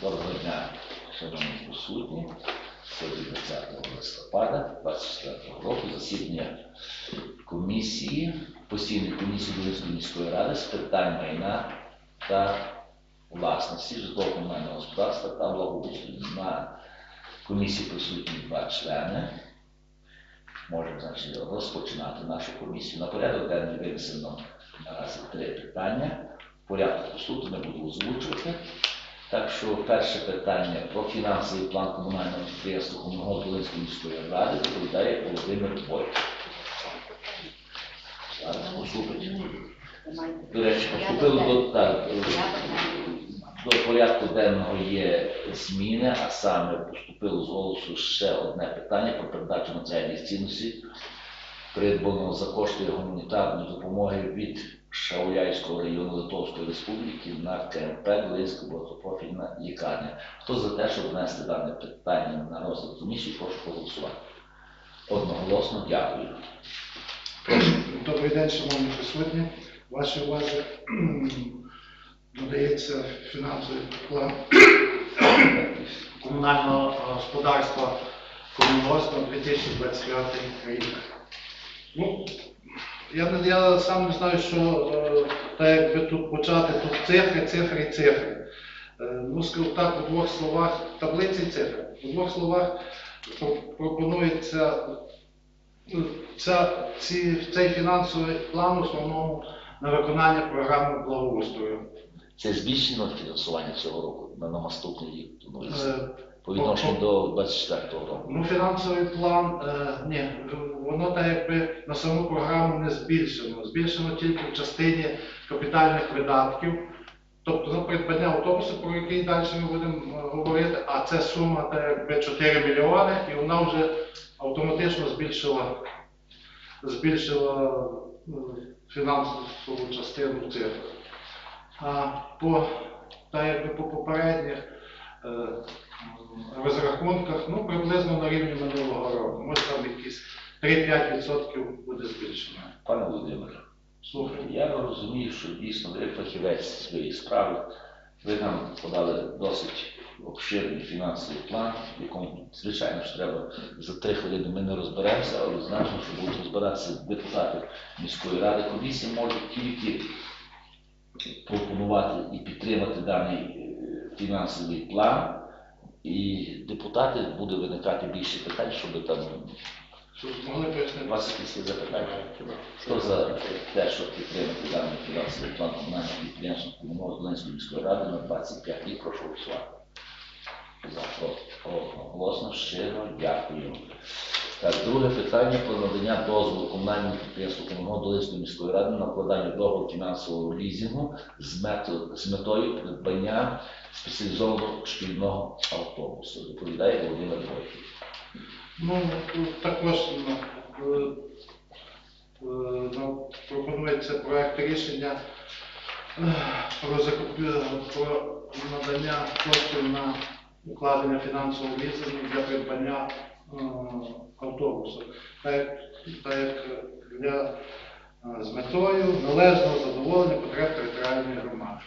Доброго дня, шановні присутні. Сьогодні 20 листопада 24 року. Засідання комісії, постійної комісії Долинської міської ради з питань майна та власності, житлово-комунального господарства та благоустрою. На комісії присутні два члени. Можемо значить, розпочинати нашу комісію. На порядок денний винесено наразі три питання. Порядок по суду не буду озвучувати. Так що перше питання про фінансовий план комунального підприємства Комунального Долинської міської ради доповідає Володимир Бойко. Зараз поступить. До речі, поступило до, так, до порядку денного є зміни, а саме поступило з голосу ще одне питання про передачу матеріальних цінностей, придбаного за кошти гуманітарної допомоги від Шауляйського району Литовської Республіки на КМП Долинська багатопрофільна лікарня. Хто за те, щоб внести дане питання на розгляд комісії, прошу проголосувати. Одноголосно дякую. Прошу. Добрий день, шановні присутні. Вашій увазі надається фінансовий план комунального господарства комунгосп на 2025 рік. Ну, я, я сам не знаю, що е, якби тут почати, тут цифри, цифри і цифри. Е, Ну, скажу так, у двох словах, таблиці і цифри. У двох словах пропонується Ну, Ця, ці, цей фінансовий план в основному на виконання програми благоустрою. Це збільшено фінансування цього року на на наступний рік планується? Е, по відношенню до 24 року. Ну, фінансовий план, е, ні, воно так якби на саму програму не збільшено. Збільшено тільки в частині капітальних видатків, тобто на придбання автобусу, про який далі ми будемо е, говорити, а це сума так якби 4 мільйони, і вона вже автоматично збільшила, збільшила е, фінансову частину цифр. А по, так якби по попередніх е, розрахунках, ну, приблизно на рівні минулого року. Може там якісь 3-5% буде збільшено. Пане Володимире, Слухай. я розумію, що дійсно ви фахівець своєї справи. Ви нам подали досить обширний фінансовий план, в якому, звичайно ж, треба за три хвилини ми не розберемося, але знаємо, що будуть розбиратися депутати міської ради. Комісії можуть тільки пропонувати і підтримати даний е, фінансовий план. І депутати буде виникати більше питань, щоб там Що змогли у вас якісь є запитання? Хто за те, щоб підтримати даний фінансовий план комунального підприємства Комунальної Долинської міської ради на 25 рік, прошу голосувати. За проти. Голосно, щиро дякую. Так, друге питання про надання дозволу комунальному підприємству Комунальної Долинської міської ради на вкладання договору фінансового лізингу з, метод, з метою придбання спеціалізованого шкільного автобусу. Доповідає Володимир Бойко. Ну, також ну, е, е, ну, пропонується проект рішення е, про, закупівлю, про надання коштів на укладення фінансового лізингу для придбання е, автобусу. Так, як- так як для, е, з метою належного задоволення потреб територіальної громади.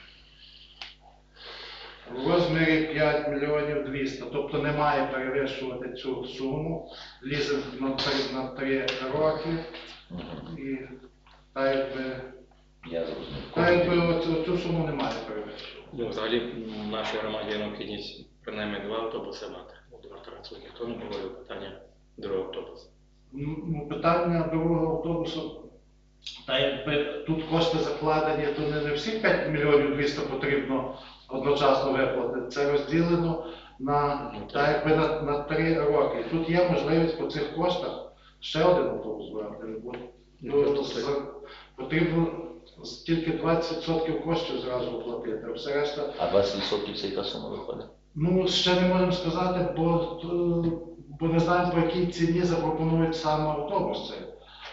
В розмірі 5 мільйонів 200, тобто не має перевищувати цю суму. Лізинг на 3, на 3 роки і так якби, Я зрозумів. якби оцю, цю суму не має перевищувати. Ну, взагалі в нашій громаді є необхідність принаймні два автобуси мати. От варто відсутні. Хто не говорив питання другого автобуса? Ну, питання другого автобусу, та якби тут кошти закладені, то не, не всі 5 мільйонів 200 потрібно одночасно виплатити. Це розділено на, Ну, та якби на, на 3 роки. І тут є можливість по цих коштах ще один автобус брати. Бо, Ну, то за- потрібно тільки 20% коштів зразу оплатити, а все решта А 20% це яка сума виходить? Ну, ще не можемо сказати, бо, е, бо не знаємо, по якій ціні запропонують саме автобус.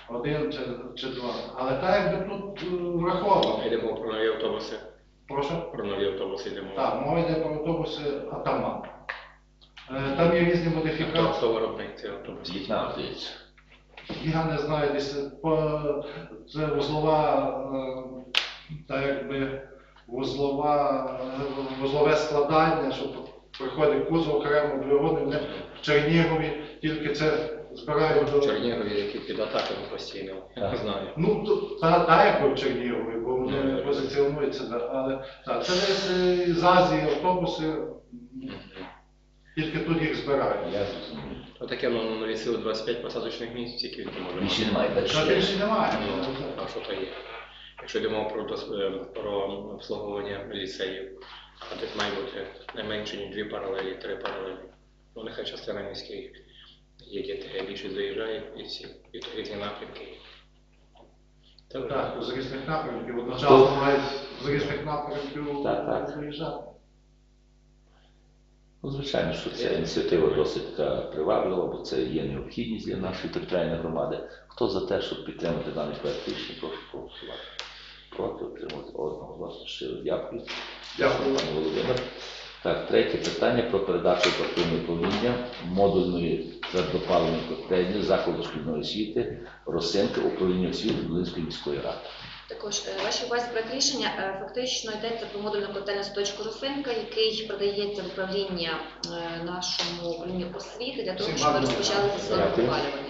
Один чи, чи два. Але так якби тут е, враховано. Йдемо про нові автобуси. Прошу. Про нові автобуси йдемо. Так, мова йде про автобуси Атаман. Е, Там є різні модифікації. хто виробник цього автобусу? В'єтнам, здається. Я не знаю, десь по це вузлова, е, так якби вузлова, вузлове складання, що приходить кузов окремо двигуни, в Чернігові, тільки це збирають В. Чернігові, які під атаками постійно. Я не знаю. Ну, то- та, та якби в Чернігові, бо вони Ну, позиціонуються, да, але так, це десь е, з Азії автобуси, тільки тут їх збирають. Я зрозумів. Отаке воно навісило 25 посадочних місць, які він може Більше немає, Та більше немає. Ну, А що то є? Якщо йдемо про, дос- е, про обслуговування ліцеїв, а тут має бути не менше, ніж дві паралелі, три паралелі. Ну, нехай частина міських є діти, більше заїжджає і всі відповідні напрямки. Та Так, з різних напрямків, одночасно мають з різних напрямків Так, так. виїжджати. Ну, звичайно, що ця ініціатива досить така приваблива, бо це є необхідність для нашої територіальної громади. Хто за те, щоб підтримати даний проект рішення, прошу проголосувати. Проти отримати одного власне щиро дякую. Дякую. пане Володимир. Так, третє питання про передачу оперативного управління модульної твердопаливної котельні закладу шкільної освіти Росинка управління освіти Долинської міської ради. Також е, вашій увазі проект рішення е, фактично йдеться про модульну котельну садочку Росинка, який продається в управління е, нашому управлінню освіти для того, щоб ми розпочали дня. опалювання.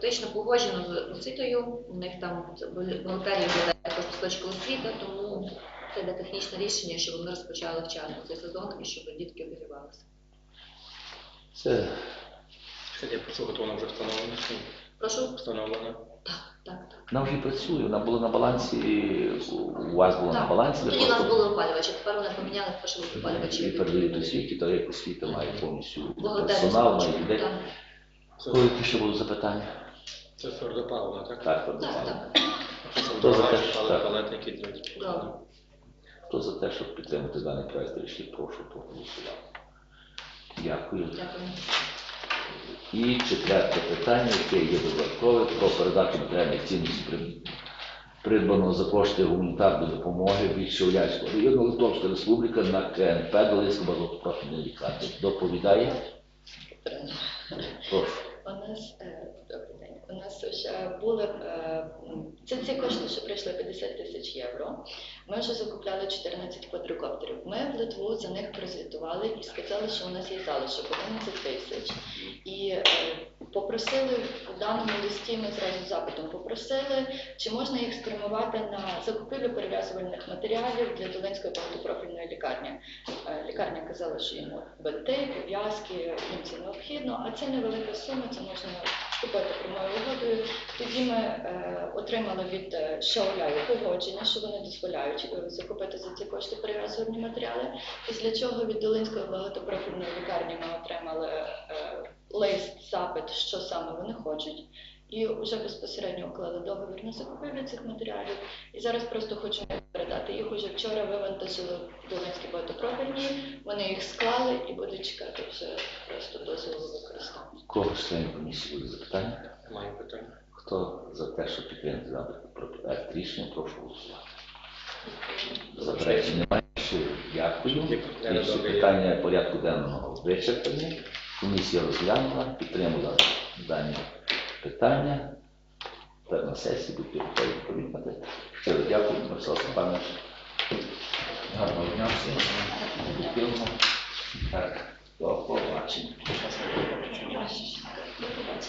Фактично погоджено з освітою, у них там бухгалтерія виглядає також садочку освіти, тому це йде технічне рішення, щоб вони розпочали вчасно цей сезон і щоб дітки обігрівалися. Це я прошу, готово вже ні? Прошу? Встановлено. Так, так, так. вона вже працює, вона була на балансі, у вас була на Так. балансі, ви Тоді у нас просто були опалювачі, тепер вони поміняли, тепер що опалювачі. і передають освіті, то як освіта має повністю персонал, має людей. так. Коли ще будуть запитання? Це твердопаливно, так? Так, так. Хто за те, що- так. Хто за те, щоб підтримати даний проект рішення, прошу проголосувати. Дякую. Дякую. І четверте питання, яке є додаткове, про передачу матеріальних цінностей при- придбаного за кошти гуманітарної допомоги від Шевлянського району Литовська Республіка на КНП Долинська багатопрофільної лікарні. Доповідає? Прошу. У нас були е, це ці кошти, що прийшли 50 тисяч євро. Ми вже закупляли 14 квадрокоптерів. Ми в Литву за них прозвітували і сказали, що у нас є залишок 11 тисяч. І е, попросили в даному листі. Ми зразу запитом попросили, чи можна їх спрямувати на закупівлю перев'язувальних матеріалів для Долинської багатопрофільної лікарні. Е, Лікарня казала, що їм бинти, пов'язки, їм це необхідно, а це невелика сума, це можна купити прямою угодою. Тоді ми е, отримали від е, Шауляю погодження, що вони дозволяють е, закупити за ці кошти перев'язувальні матеріали. Після чого від Долинської багатопрофільної лікарні ми отримали е, лист, запит, що саме вони хочуть. І вже безпосередньо уклали договір на закупівлю цих матеріалів. І зараз просто хочемо передати. Їх уже вчора вивантажили в Долинській багатопрофільній, вони їх склали і будуть чекати вже просто дозволу. Кого з членів комісії буде запитання? Немає питань. Хто за те, щоб підтримати даний проект рішення, прошу голосувати. Заперечень немає. Дякую. Всі питання порядку денного вичерпані. Комісія розглянула, підтримала дані питання. Тепер на сесії будуть готові відповідати. Щиро дякую, Мирослав Степанович. Гарного дня всім. 不要嘻嘻哈哈要